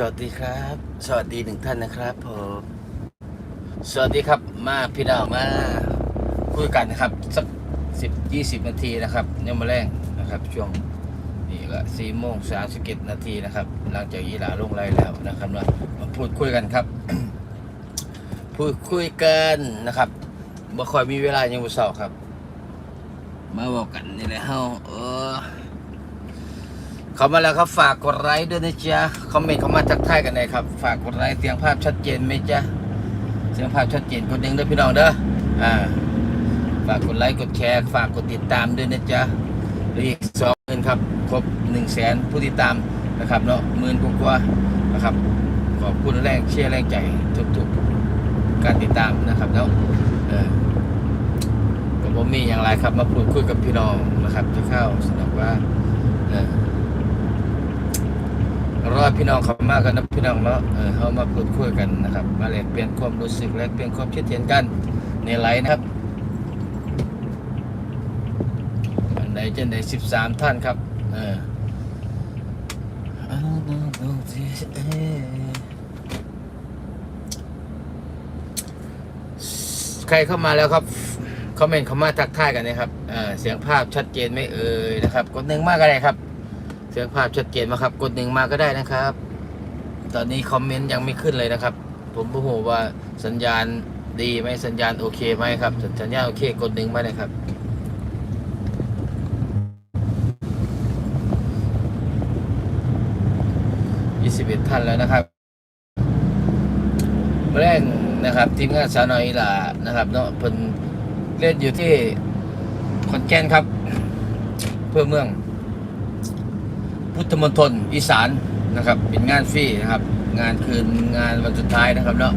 สวัสดีครับ สวัสดีหนึ่งท่านนะครับผมสวัสดีครับมาพี่น้องมาคุยกันนะครับ สักสิบยี่สิบนาทีนะครับเนี่ยมาแรงนะครับ ช่วงนี่ก็สี่โมงสามสิบเอ็ดนาทีนะครับ หลังจากยีหลาลงไรแล้วนะครับว่ามาพูดคุยกันครับ พูดคุยกันนะครับบ่ค่อยมีเวลายังบ่เศร้าครับ มาบอกกันนี่แหละเฮาเออ เข้ามาแล้วครับฝากกดไลค์ด้วยนะจ๊ะคอมเมนต์เข้ามาทักทายกันเลยครับ ฝากกดไลค์เสียงภาพชัดเจนไหมจ๊ะเสียงภาพชัดเจนกดหนึ่งด้วยพี่น้องเด้ออ่าฝากกดไลค์กดแชร์ฝากกดติดตามด้วยนะจ๊ะอีกสองหมื่นครับครบหนึ่งแสนผู้ติดตามนะครับเนาะหมื่นกว่านะครับขอบคุณแรงเชียร์แรงใจทุกๆการติดตามนะครับเนาะเออก็บ่มีอย่างไรครับมาพูดคุยกับพี่น้องนะครับจะเข้าสำหรับว่าเออ รอพี่น้องเขามากกันนะพี่น้องเนาะเออเขามาพูดคุยกันนะครับ มาแลกเปลี่ยนความรู้สึกแลกเปลี่ยนความคิดเห็นกันในไลน์นะครับอันใดเจนใดสิบสามท่านครับเออใครเข้ามาแล้วครับคอมเมนต์เข้ามาทักทายกันนะครับเออเสียงภาพชัดเจนไหม่เอ่ยนะครับกดหนึ่งมากก็ได้ครับ สียงภาพชัดเจนมาครับ กดหนึ่งมาก็ได้นะครับ ตอนนี้คอมเมนต์ยังไม่ขึ้นเลยนะครับ ผมไม่รู้ว่าสัญญาณดีไหมสัญญาณโอเคไหมครับ สัญญาณโอเค กดหนึ่งมาเลยครับยี่สิบเอ็ดท่านแล้วนะครับแรกนะครับทีมงานสาวน้อยอีหลานะครับเนาะเพิ่นเล่นอยู่ที่ขอนแก่นครับ เพื่อเมือง พุทธมณฑลอีสานนะครับ เป็นงานฟรีนะครับ งานคืนงานวันสุดท้ายนะครับเนาะ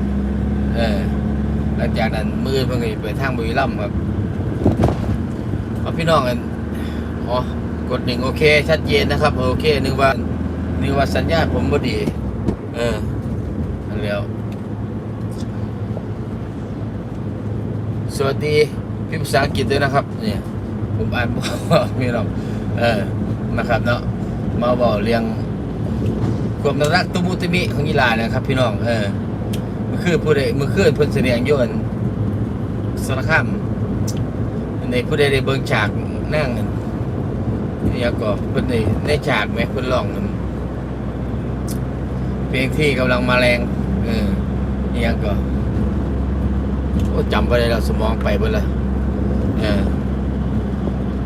เออหลังจากนั้นมือเพิ่งไปทางบุรีรัมย์ครับเอาพี่น้องกันอ๋อกดหนึ่งโอเค ชัดเจนนะครับ โอเคนึกว่านึกว่าสัญญาผมบ่ดี เออนั่นแล้วสวัสดีพี่ภาษาอังกฤษด้วยนะครับเนี่ยผมอ่านบออกพี่น้องเออนะครับเนาะ มาบอกเรียงความน่ารักตุมุติมิของกีฬานะครับ พี่น้องเออมื่อคืนผู้ใดมื่อคืนเพิ่นแสดงโยนสารคามในผู้ใดได้เบิ่งฉากนั่งนั่นนี่ก็เพิ่นในในฉากไหมเพิ่นร้องเพลงที่กำลังมาแรงเออนี่ยังก็โอ้จำไปได้แล้วสมองไปเบิดละเออ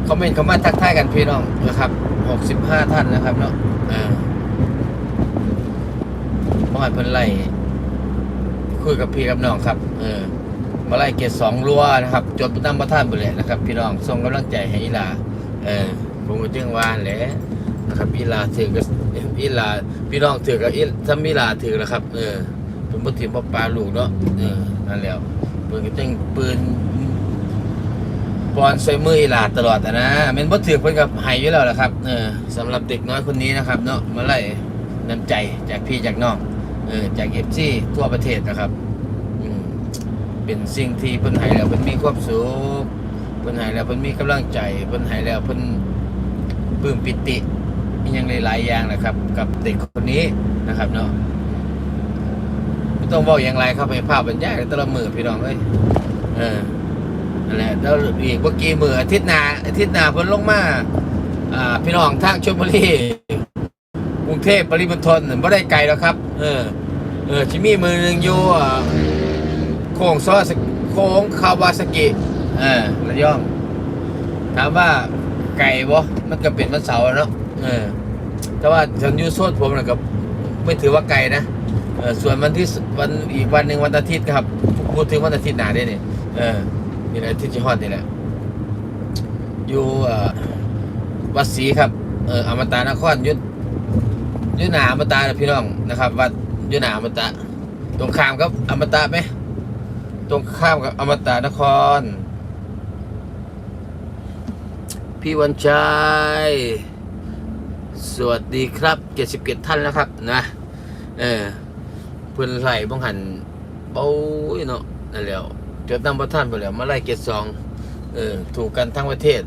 คอมเมนต์เข้ามาทักทายกันพี่น้องนะครับ 65 ท่านนะครับเนาะอ่าพอวานเพิ่นไล่คุยกับพี่กับน้องครับ เออ มาไล่เกียรติสองรัวนะครับ จดน้ำประทานไปเลยนะครับ พี่น้องส่งกำลังใจให้อีลา เออผมก็จึงว่าแหละนะครับอีลาถือกับอีลา พี่น้องถือกับอีถ้ามีลาถือแล้วครับ เออผมบ่ถือบ่ปลาลูกเนาะเออนั่นแล้วเพิ่นก็จึงปืน ปอนใส่มืออีหลาตลอดอะนะแมันบ่ถือเพิ่นกับไห้อยู่แล้วล่ะครับเออสำหรับเด็กน้อยคนนี้นะครับเนาะมาไล่น้ำใจจากพี่จากน้องเออจาก FC ทั่วประเทศนะครับอืมเป็นสิ่งที่เพิ่นให้แล้วเพิ่นมีความสุขเพิ่นให้แล้วเพิ่นมีกำลังใจเพิ่นให้แล้วเพิ่นปลื้มปิติมีหยังหลายๆอย่างนะครับ กับเด็กคนนี้นะครับเนาะไม่ต้องบอกอย่างไรครับให้ภาพบรรยายแต่ละมือพี่น้องเอ้ยเออ นั่นแหละแล้วอีกเมื่อกี้มืออาทิตย์นาอาทิตย์นาเพิ่นลงมาอ่าพี่น้องทางชลบุรีกรุงเทพปริมณฑลบ่ได้ไกลแล้วครับ เออ เออชิมีมือหนึ่งอยู่โค้งซอสโค้งคาวาซากิเออระยองถามว่าไก่บ่มันก็เป็นวันเสาร์เนาะเออ แต่ว่าฉันอยู่โซนผมนะก็ไม่ถือว่าไกลนะเออส่วนวันที่วันอีกวันหนึ่งวันอาทิตย์ครับพูดถึงวันอาทิตย์หนาได้เนี่ยเออ นี่แหละที่จิฮอดนี่แหละอยู่วัดศรีครับเอออมตะนครยุดยุหนาอมตะนะพี่น้องนะครับ วัดยุหนาอมตะ ตรงข้ามกับอมตะไหมตรงข้ามกับอมตะนคร พี่วันชัยสวัสดีครับเจ็ดสิบเจ็ดท่านแล้วครับนะเออเพื่อนไหลบ้องหันเบาอยู่เนาะนั่นแล้ว จดนำประท่านไปแล้วมาไล่เกตสองเออถูกกันทั้งประเทศ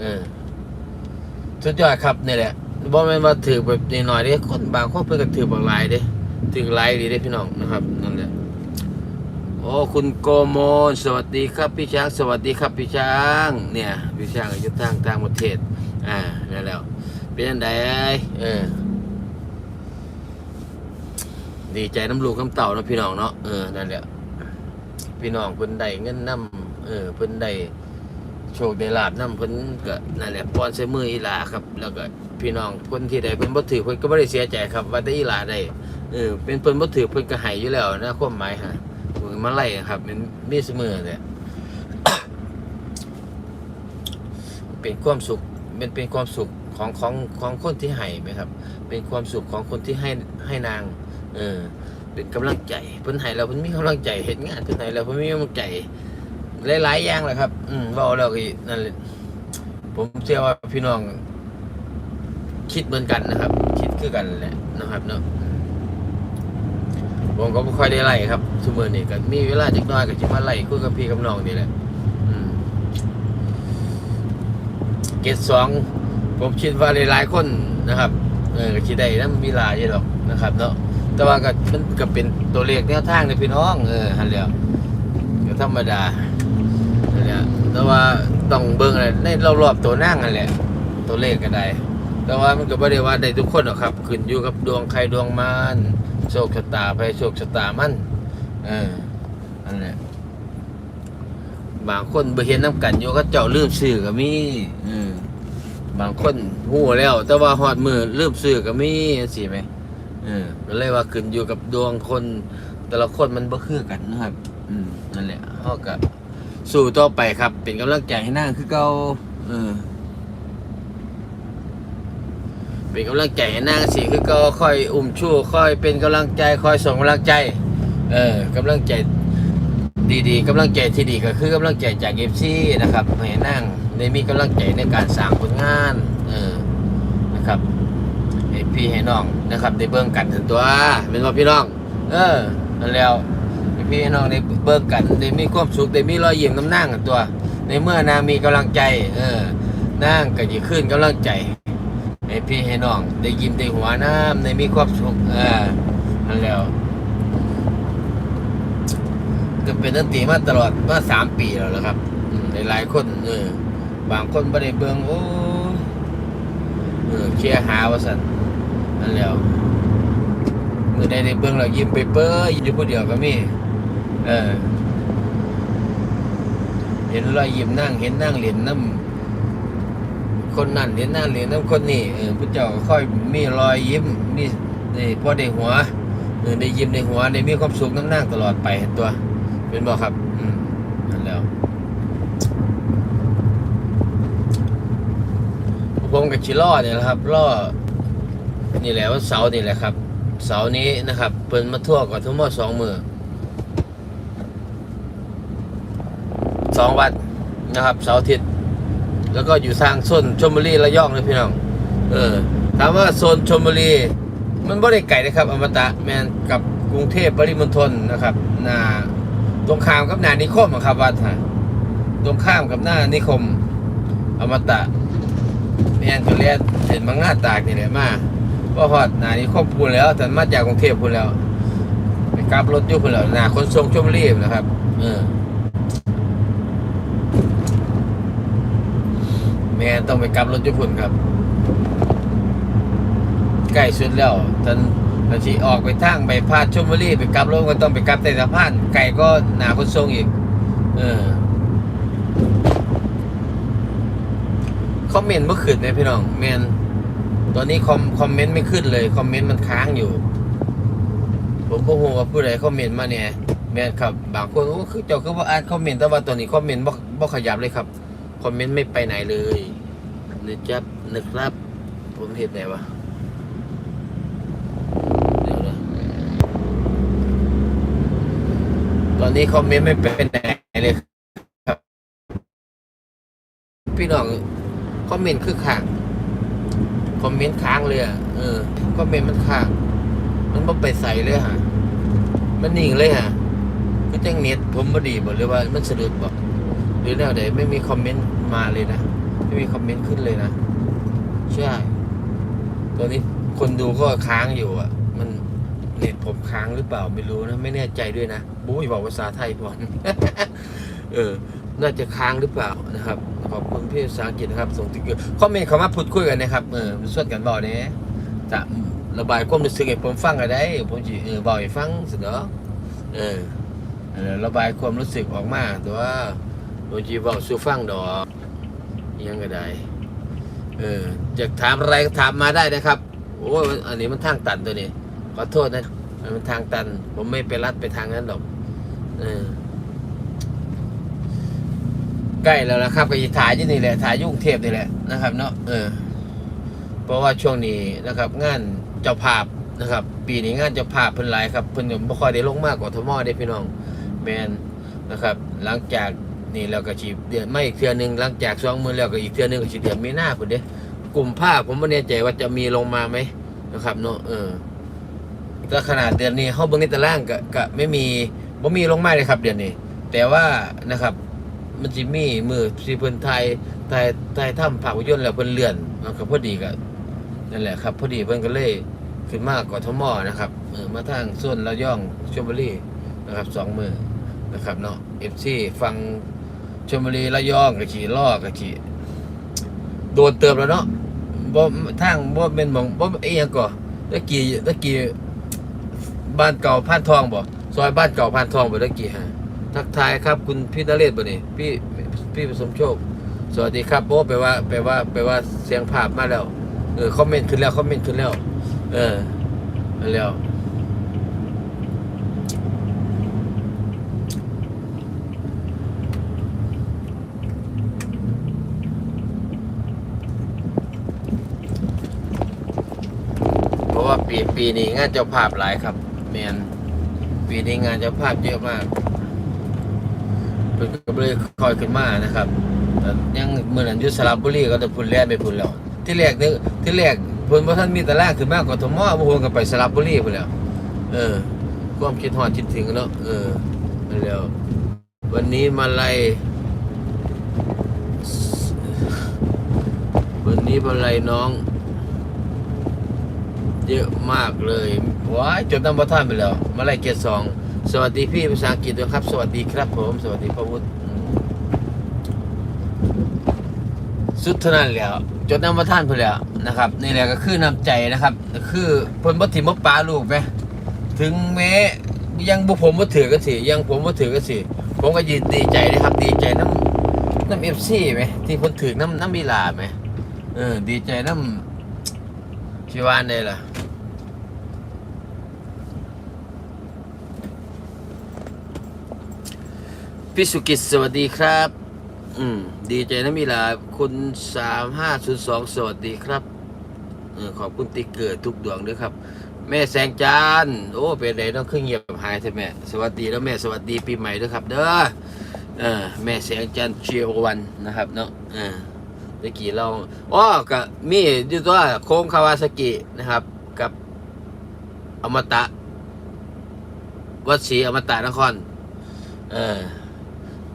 เออสุดยอดครับนี่แหละบ่แม่นว่าถือแบบน้อยๆเด้คนบางคนเพิ่นก็ถือบักหลายเด้ถือลายดีเด้พี่น้องนะครับนั่นแหละโอ้คุณโกโมนสวัสดีครับพี่ช้างสวัสดีครับพี่ช้างเนี่ยพี่ช้างอยู่ทางต่างประเทศ อ่านั่นแล้วเป็นจังไดเออดีใจน้ำลูกน้ำเต่าเนาะพี่น้องเนาะเออนั่นแหละ พี่น้องเพิ่นได้เงินนำเออเพิ่นได้โชคได้ลาบนำเพิ่นก็นั่นแหละป้อนใส่มืออีหลาครับ แล้วก็พี่น้องคนที่ใดเพิ่นบ่ถือเพิ่นก็บ่ได้เสียใจครับ ว่าแต่อีหลาได้เออเป็นเพิ่นบ่ถือเพิ่นก็ให้อยู่แล้วนะความหมายฮะเพิ่นมาไล่ครับมันมีเสมอเนี่ยเป็นความสุขเป็นเป็นความสุขของของของคนที่ให้ไหมครับ เป็นความสุขของคนที่ให้ให้นาง เออ เป็นกำลังใจเพิ่นให้เราเพิ่นมีกำลังใจเห็นงานเพิ่นให้เราเพิ่นมีกำลังใจหลายๆอย่างแหละครับ อืมเว้าแล้วก็นั่นแหละผมเชื่อว่าพี่น้อง คิดเหมือนกันนะครับ คิดคือกันแหละนะครับเนาะผมก็ไม่ค่อยได้ไล่ครับทุกมื้อนี้ก็มีเวลาจักน่อยก็สิมาไล่คุยกับพี่กับน้องนี่แหละเกตสองผมคิดว่าหลายๆคนนะครับ เออคิดได้นะมีหลายอะหรอกนะครับเนาะ แต่ว่าก็มันก็เป็นตัวเลขแนวทางในพี่น้องเออฮันแล้วก็ธรรมดานั่นแหละแต่ว่าต้องเบิ่งอะไรในรอบๆตัวนั่งนั่นแหละ ตัวเลขก็ได้ แต่ว่ามันก็ไม่ได้ว่าได้ทุกคนหรอกครับขึ้นอยู่กับดวงใครดวงมันโชคชะตาไปโชคชะตามันเออนั่นแหละบางคนบ่เห็นน้ำกันอยู่ก็เจ้าลืมซื้อก็มีอืมบางคนหู้แล้ว แต่ว่าฮอดมือลืมซื้อก็มีสิไหม เออก็เลยว่าขึ้นอยู่กับดวงคน แต่ละคนมันบ่คือกันนะครับ อืมนั่นแหละเฮาก็สู้ต่อไปครับ เป็นกำลังใจให้นางคือเก่าเออ เป็นกำลังใจให้นางสิคือเก่าคอยอุ้มชู้คอยเป็นกำลังใจค่อยส่งกำลังใจ เออกำลังใจดีๆกำลังใจที่ดีก็คือกำลังใจจากเอฟซีนะครับให้นั่งได้มีกำลังใจในการสร้างผลงานเออนะครับ พี่ให้น้องนะครับได้เบิ่งกันถึงตัวเป็นว่าพี่น้อง เออนั่นแล้วพี่ให้น้องได้เบิ่งกันได้มีความสุขได้มีรอยยิ้มน้ำนั่งกันตัว ในเมื่อนางมีกำลังใจ เออนั่งก็จะขึ้นกำลังใจให้พี่ให้น้องได้ยิ้มได้หัวน้ำได้มีความสุขเออนั่นแล้วก็เป็นดนตรีมาตลอดมาสามปีแล้วนะครับอืมหลายๆคนเออบางคนไม่ได้เบิ่งโอ้เออเคลียหาวสัน นั่นแล้วเมื่อได้ได้เบิ่งเรายิ้มไปเปื้อยอยู่ผู้เดียวก็มีเออ เห็นรอยยิ้มนั่งเห็นนั่งเหรียญน้ำคนนั่นเห็นนั่งเหรียญน้ำคนนี่เออพระเจ้าค่อยมีรอยยิ้มมีนี่พอได้หัวเออได้ยิ้มในหัวได้มีความสุขน้ำนั่งตลอดไปตัว เป็นบ่ครับ อืมนั่นแล้วผมกับชิล่อเนี่ยนะครับล่อ นี่แหละว่าเสาร์นี่แหละครับ เสาร์นี้นะครับเพิ่นมาทั่วก่อนทั้งหมดสองมือสองวันนะครับเสาร์อาทิตย์แล้วก็อยู่ทางโซนชลบุรีระยองเลยพี่น้อง เออถามว่าโซนชลบุรี มันบ่ได้ไกลนะครับ อมตะแมนกับกรุงเทพปริมณฑลนะครับหน้าตรงข้ามกับหน้านิคมอะครับวัดฮะตรงข้ามกับหน้านิคม อมตะแมนก็เรียนเห็นบางหน้าตากนี่แหละมา ก็ฮอดหนานิคมพูนแล้วแต่มาจากกรุงเทพพูนแล้ว ไปกลับรถอยู่พูนแล้วหนาขนส่งชลบุรีบนะครับ เออแม่นต้องไปกลับรถอยู่พุ่นครับ ใกล้สุดแล้วท่านท่านที่ออกไปทางไปพาดชลบุรีไปกลับรถก็ต้องไปกลับแต่สะพานไก่ก็หนาคนทรงอีก เออคอมเมนต์เมื่อคืนเนี่ยพี่น้องแมน ตอนนี้คอมคอมเมนต์ไม่ขึ้นเลย คอมเมนต์มันค้างอยู่ ผมก็ห่วงว่าผู้ใดคอมเมนต์มาเนี่ยแมนครับ บางคนโอ้คือเจ้าคือว่าอ่านคอมเมนต์แต่ว่าตอนนี้คอมเมนต์บ่บ่ขยับเลยครับ คอมเมนต์ไม่ไปไหนเลยนึกจับนึกรับผมเห็นไหนวะเดี๋ยวนะตอนนี้คอมเมนต์ไม่เป็นไหนเลยครับ พี่น้องคอมเมนต์คือค้าง คอมเมนต์ค้างเลยอะเออคอมเมนต์มันค้าง มันบ่ไปใส่เลยฮะมันนิ่งเลยฮะคือจังเน็ตผมบ่ดีบ่หรือว่ามันสะดุดบ่หรือแนวใดไม่มีคอมเมนต์มาเลยนะไม่มีคอมเมนต์ขึ้นเลยนะใช่ตอนนี้คนดูก็ค้างอยู่อะ มันเน็ตผมค้างหรือเปล่าไม่รู้นะ ไม่แน่ใจด้วยนะบุ้ยบอกภาษาไทยพอน เออ น่าจะค้างหรือเปล่านะครับ ขอบคุณพี่ภาษาอังกฤษนะครับ ส่งติ๊กเกอร์คอมเมนต์เข้ามาพูดคุยกันนะครับ เออส่วนกันบอกเนี่ยจะระบายความรู้สึกให้ผมฟังกันได้ ผมจะเออบอกให้ฟังสิเนาะเออเออระบายความรู้สึกออกมาแต่ว่าผมจะบอกสู่ฟังดอกยังก็ได้เออจะถามอะไรก็ถามมาได้นะครับ โอ้อันนี้มันทางตันตัวนี้ ขอโทษนะ มันทางตัน ผมไม่ไปรัดไปทางนั้นหรอก เออ ใกล้แล้วนะครับก็จะถ่ายที่นี่แหละถ่ายยุ่งเทพนี่แหละนะครับ เนาะเออ เพราะว่าช่วงนี้นะครับ งานเจ้าภาพนะครับ ปีนี้งานเจ้าภาพเพิ่นหลายครับเพิ่นบ่ค่อยได้ลงมากกว่าทมอได้พี่น้องแมนนะครับ หลังจากนี่เราก็ฉีดเดือนไม่อีกเทื่อหนึงหลังจากสองมือแล้วก็อีกเทื่อหนึงก็ฉีดเดือนมีหน้าพุ่นเด้กลุ่มผ้าผมไม่แน่ใจว่าจะมีลงมาไหมนะครับ เนาะเออแต่ขนาดเดือนนี้เฮาเบิ่งในตารางก็ก็ไม่มีบ่มีลงมาเลยครับ เดือนนี้ แต่ว่านะครับ มันจิมีมือที่เพิ่นไทยไทยไทยทำภาพยนตร์แล้วเพิ่นเลื่อนมันก็พอดีก็นั่นแหละครับ พอดีเพิ่นก็เลยขึ้นมากกว่าทมอนะครับเออมาทางส่วนระย่องชลบุรีนะครับสองมือนะครับเนาะ FC ฟังชลบุรีระย่องก็ขี่ล้อก็ขี่โดนเติมแล้วเนาะบ่ทางบ่เป็นหมองบ่อียงก่อตะกี้ตะกี้บ้านเก่าพานทองบ่ซอยบ้านเก่าพานทองบ่ตะกี้ฮะ ทักทายครับคุณพี่นเรศบ่นี่พี่พี่ประสมโชค สวัสดีครับโอ้แปลว่าแปลว่าแปลว่าเสียงภาพมาแล้วเออคอมเมนต์ขึ้นแล้วคอมเมนต์ขึ้นแล้ว เออมาแล้วเพราะว่าปีปีนี้งานเจ้าภาพหลายครับแมนปีนี้งานเจ้าภาพเยอะมาก เพิ่นก็เลยคอยขึ้นมานะครับยังเมื่อนั้นยู่สระบุรีก็จะพุ่นแล่นไปพุ่นแล้ว ที่แรกนึกที่แรกเพิ่นบ่ทันมีตารางขึ้นมากกว่าทมบ่ฮู้ก็ไปสระบุรีพุ่นแล้ว เออ ความคิดฮอดคิดถึงเนาะเออแล้ววันนี้มาลัยวันนี้มาลัยน้อง เยอะมากเลยว้ายจนน้ำประท่านไปแล้ว มาลัยเกียรติสอง สวัสดีพี่ภาษาอังกฤษด้วยครับ สวัสดีครับผม สวัสดีพระวุฒิสุดเท่านั้นแล้วจดน้ำประทานเพื่อแล้วนะครับ นี่แหละก็คือน้ำใจนะครับ คือเพิ่นบ่ถิ่มบ่ปลาลูกไหมถึงแม้ยังบุผมบ่ถือก็สิยังผมบ่ถือก็สิผมก็ยินดีใจนะครับ ดีใจน้ำน้ำเอฟซีไหมที่เพิ่นถือน้ำน้ำมีลาไหมเออดีใจน้ำชิวานได้ล่ะ พี่สุกิจสวัสดีครับ อืม ดีใจนะมิลาคุณสามห้าศูนย์สองสวัสดีครับอขอบคุณติ๊กเกอร์ทุกดวงด้วยครับ แม่แสงจานโอ้ เป็นไรต้องขึ้นเงียบหายใช่ไหมสวัสดีแล้วแม่สวัสดีปีใหม่ด้วยครับ เด้อเออแม่แสงจันทร์เชียววันนะครับเนาะเออตะกี้เราอ๋อกับมีอยู่ตัวโค้งคาวาซากินะครับ กับอมตะวัดศรีอมตะนคร เออ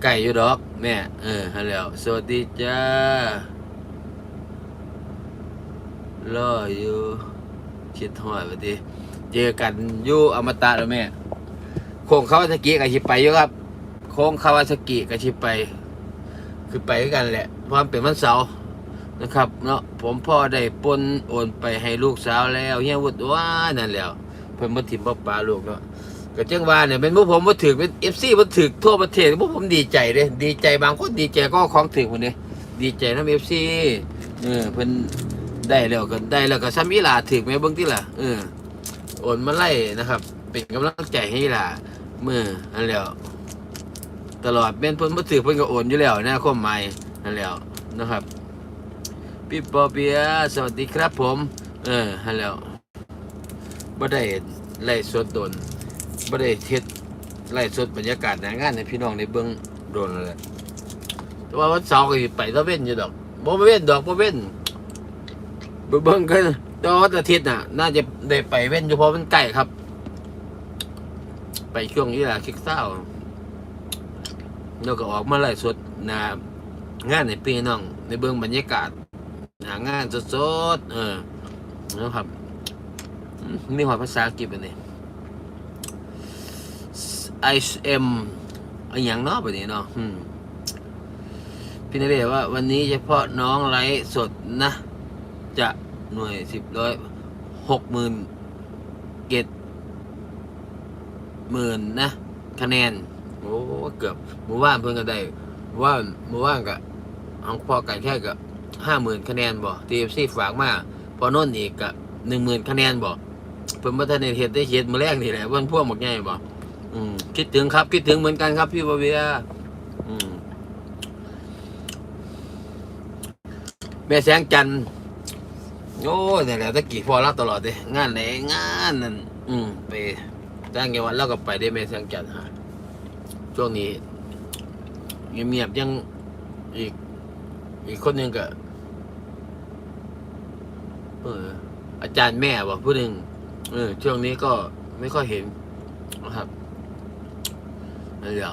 ไก่อยู่ดอกแม่เออฮัลโหลสวัสดีจ้ารออยู่คิดหอยวันดีเจอกันอยู่อมตะแล้วแม่โค้งคาวาซากิกับชิไปอยู่ครับโค้งคาวาซากิกับชิไป คือไปด้วยกันแหละเพราะมันเป็นวันเสาร์นะครับเนาะผมพ่อได้ปนโอนไปให้ลูกสาวแล้วเฮียวุฒิว่านั่นแล้วเพิ่นบ่ถิ่มบ่อปลาลูกเนาะ ก็จังว่าเนี่ยเป็นพวกผมมาถือเป็นเอฟซีมาถือทั่วประเทศพวกผมดีใจเลยดีใจบางคนดีใจก็ของถือคนนี้ดีใจนะเอฟซีเออเพิ่นได้แล้วก็ได้แล้วก็ซ้ำอีหลาถือไหมเบิ่งที่ล่ะเออโอนมาไล่นะครับ เป็นกำลังใจให้อีหลาเมื่อนั่นแล้วตลอดเป็นเพิ่นมาถือเพิ่นก็โอนอยู่แล้วนะข้อหมายนั่นแล้วนะครับพี่ปอเปียะสวัสดีครับผม เออฮัลโหลบ่ได้ไล่สดโดน บ่ได้เฮ็ดไล่สดบรรยากาศหนางานให้พี่น้องได้เบิ่งโดนแล้วแหละแต่ว่าวันเสาร์ก็สิไปตะเว้นอยู่ดอกบ่เว้นดอกบ่เว้นเบิ่งกันแต่ว่าวันอาทิตย์น่ะ น่าจะได้ไปเว้นอยู่เพราะมันใกล้ครับ ไปช่วงนี้ล่ะคิกเศร้าแล้วก็ออกมาไล่สดหน้างานให้พี่น้อง ในเบิ่งบรรยากาศหน้างานสดๆเออนะครับมมีหัวภาษาอังกฤษอันนี้ IM อะไรอย่างเนาะแบบนี้เนาะพี่นเรศว่าวันนี้เฉพาะน้องไลฟ์สดนะ จะหน่วยสิบร้อยหกหมื่นเกตหมื่นนะคะแนนโอ้เกือบหมู่บ้านเพิ่งก็ได้หมู่านหมู่บ้านกับของพอกันแค่กับห้าหมื่นคะแนนบ่ทีเอฟซีฝากมาพอโน่นอีกกับหนึ่งหมื่นคะแนนบ่เพิ่นบ่ทันได้เฮ็ดได้เฮ็ดมื้อแรกนี่แหละวันพ่วกหมกใหญ่บ่ อืมคิดถึงครับ คิดถึงเหมือนกันครับพี่บเวียอืมแม่แสงจันทร์โอ้ยนี่แหละตะกี้พอรับตลอดเด้งานไหนงานนั่นอืมไปจ้างเงวันแล้วก็ไปได้แม่แสงจันทร์ฮะช่วงนี้เงียบๆยังอีก อีกคนหนึ่งก็เอออาจารย์แม่บอกผู้หนึ่งเออช่วงนี้ก็ไม่ค่อยเห็นนะครับ นี่แหละ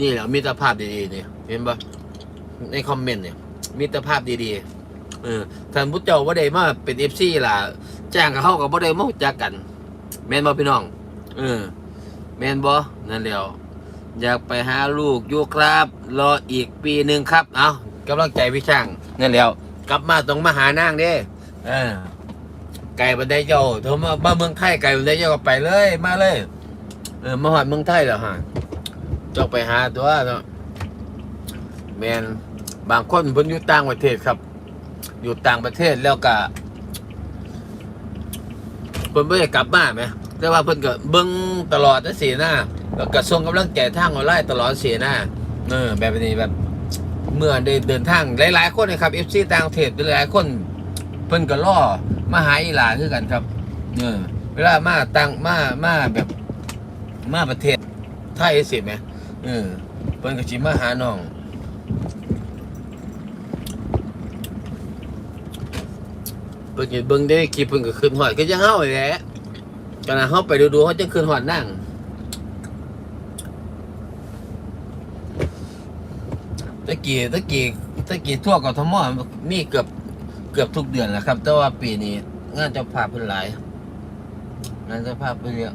นี่แหละมิตรภาพดีๆเนี่ยเห็นปะในคอมเมนต์เนี่ยมิตรภาพดีๆเออท่านพุทธเจ้าว่าได้มาเป็นเอฟซีล่ะจ้างกับเขากับว่าได้มาจักกัน แมนบอพี่น้องเออแมนบอนั่นแล้วอยากไปหาลูกอยู่ครับ รออีกปีหนึ่งครับ เอากำลังใจพี่ช่างนั่นแล้ว กลับมาตรงมาหานางเด้เออไก่บันไดเจ้าโทรมาบ้านเมืองไทยไก่บันไดเจ้าก็ไปเลย มาเลย เออมาหอดเมืองไทยแล้วฮะ จ้าไปหาตัวเนาะแมนบางคนเพิ่นอยู่ต่างประเทศครับ อยู่ต่างประเทศแล้วก็เพิ่นไม่ได้กลับมาไหมแต่ว่าเพิ่นก็เบิ่งตลอดนะเสียหน้าแล้วก็ส่งกำลังใจทางออนไลน์ตลอดเสียหน้าเออแบบนี้แบบ เมื่อได้เดินทางหลาย ๆ คนนะครับ FC ต่างประเทศหลายๆคน เพิ่นก็ล่อมาหาอีหลาคือกันครับเออเวลามาต่างมามาแบบมาประเทศไทยสิไหม เออเพิ่นก็สิมาหาน้องเพิ่นก็เบิ่งได้คลิปเพิ่นก็ขึ้นฮอดก็ยังเฮาแหละขณะเฮาไปดูๆเฮาจังขึ้นฮอดนั่งตะกี้ตะกี้ตะกี้ทั่วกทมมีเกือบเกือบทุกเดือนแล้วครับ แต่ว่าปีนี้งานเจะภาพเพิ่นหลายงานเจะภาพเพิ่นเยอะ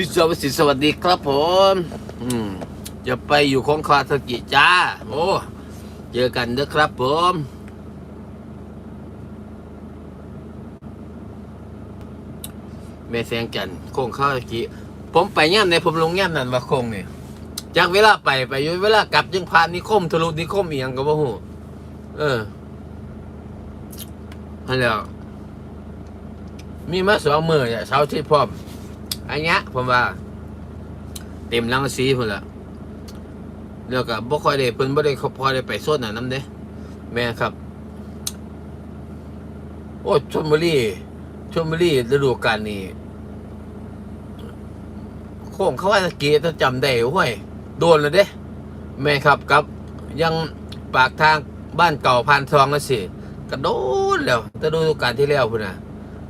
พี่สวัสดิ์สวัสดีครับผม อืมจะไปอยู่ของคาสกิจ้า โอ้เจอกันเด้อครับผมแม่แสงจันโค้งข้าตะกี้ผมไปย่ำในผมลงย่ำนั่นว่าโค้งนี่ยจากเวลาไปไปอยู่เวลากลับยังผ่านนิคมทะลุนิคมเอียงก็บ่ฮู้เออฮัลโหลมีมาสองมือเนี่ยเช้าที่พร้อม อันเนี้ยผมว่า เต็มลังสีพุ่นละแล้วก็บ่ค่อยได้เพิ่นบ่ได้พอได้ไปโซนนั้นนำเด้แม่ครับ โอ้ชลบุรีชลบุรีฤดูกาลนี้โค้งเขาว่าตะกี้ถ้าจำได้ห้วยโดนเลยเด้แม่ครับกับ ยังปากทางบ้านเก่าพานทองแล้วสิกระโดนแล้วแต่ฤดูกาลที่แล้วพุ่นน่ะ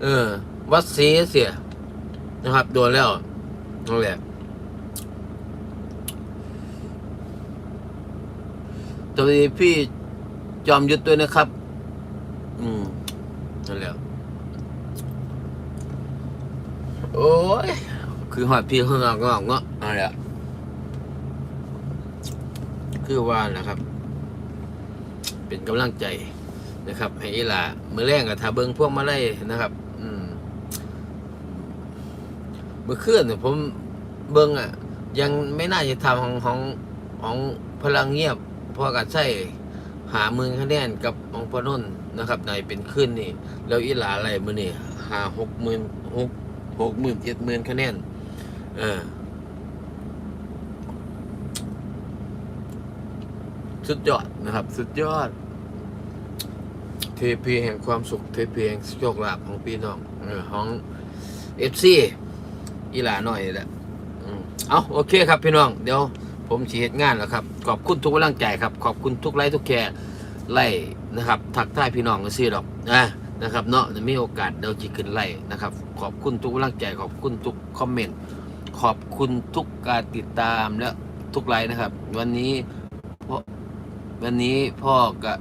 เออ วัดศรีเสีย นะครับ โดนแล้วนั่นแหละสวัสดีพี่จอมยุทธด้วยนะครับ อืมนั่นแหละโอ้ย คือหอดพี่ข้างนอกงอกเงาะอะไรอะคือว่านะครับ เป็นกำลังใจนะครับ ให้อีลาเมื่อแรงกับทาเบิงพวกมาไล่นะครับ อื มเมื่อคืนเนี่ยผมเบิงอะ ยังไม่น่าจะทำของของของพลังเงียบพราการใช้หาหมือคะแนนกับองพนนท์นะครับในเป็นขึ้นนี่ แล้วอีหลาอะไรมือนี่หาหกหมื่นหกหกหมื่นเจ็ดหมื่นคะแนนเออสุดยอดนะครับ สุดยอด เทพีแห่งความสุข เทพีแห่งโชคลาภของพี่น้องของเอฟซี อีหลาหน่อยแหละเอาโอเคครับพี่น้อง เดี๋ยวผมฉีดงานแล้วครับ ขอบคุณทุกกำลังใจครับ ขอบคุณทุกไลค์ทุกแคร์ไล่นะครับทักทายพี่น้องกันสิหรอกนะนะครับเนาะมีโอกาสเดี๋ยวจะขึ้นไล่นะครับ ขอบคุณทุกกำลังใจ ขอบคุณทุกคอมเมนต์ขอบคุณทุกการติดตามและทุกไลน์นะครับ วันนี้พ่อวันนี้พ่อกับ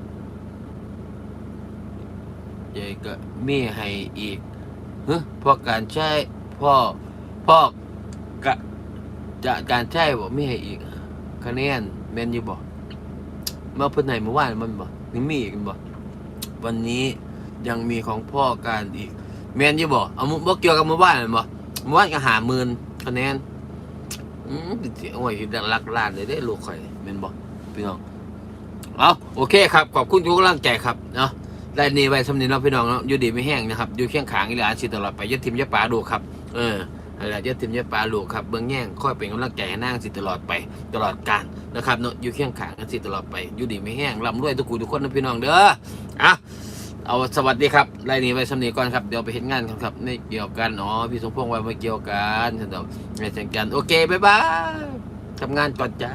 ยายก็มีให้อีกเฮ้พ่อการใช้พ่อ พ่อกะจะการใช้บอกมีให้อีกคะแนนแมนอยู่บอกเมื่อเพิ่นไหนเมื่อวานมันบอกยังมีอีกบอกวันนี้ยังมีของพ่อการอีก แมนอยู่บ่เอามุบ่เกี่ยวกับหมู่บ้านแม่นบ่หมู่บ้านก็หาหมื่นคะแนนอืมสิเอาไว้ดังลักล้านเลยได้ลูกข่อยแมนบ่พี่น้องเอาโอเคครับขอบคุณทุกกำลังใจครับเนาะได้นี่ไว้สำนีเนาะพี่น้องเนาะอยู่ดีไม่แห้งนะครับอยู่เคียงขางอีหลานสิตลอดไปยัดทิมอยาป่าดูครับ เออ อะไรยัดทิมอยาปลาหลูกครับเบื้องแง่งค่อยเป็นกำลังใจให้นางสิตลอดไปตลอดกาลนะครับเนาะอยู่เคียงขางกันสิตลอดไปอยู่ดีไม่แห้งร่ำรวยทุกคู่ทุกคนนะพี่น้องเด้ออะเอาสวัสดีครับไล่นี้ไปสำนีก่อนครับเดี๋ยวไปเห็นงานกันครับในเกี่ยวกันอ๋อพี่สมพงษ์ไว้มาเกี่ยวกันเดี๋ยวในแข่งกันโอเคบ๊ายบายทำงานก่อนจ้า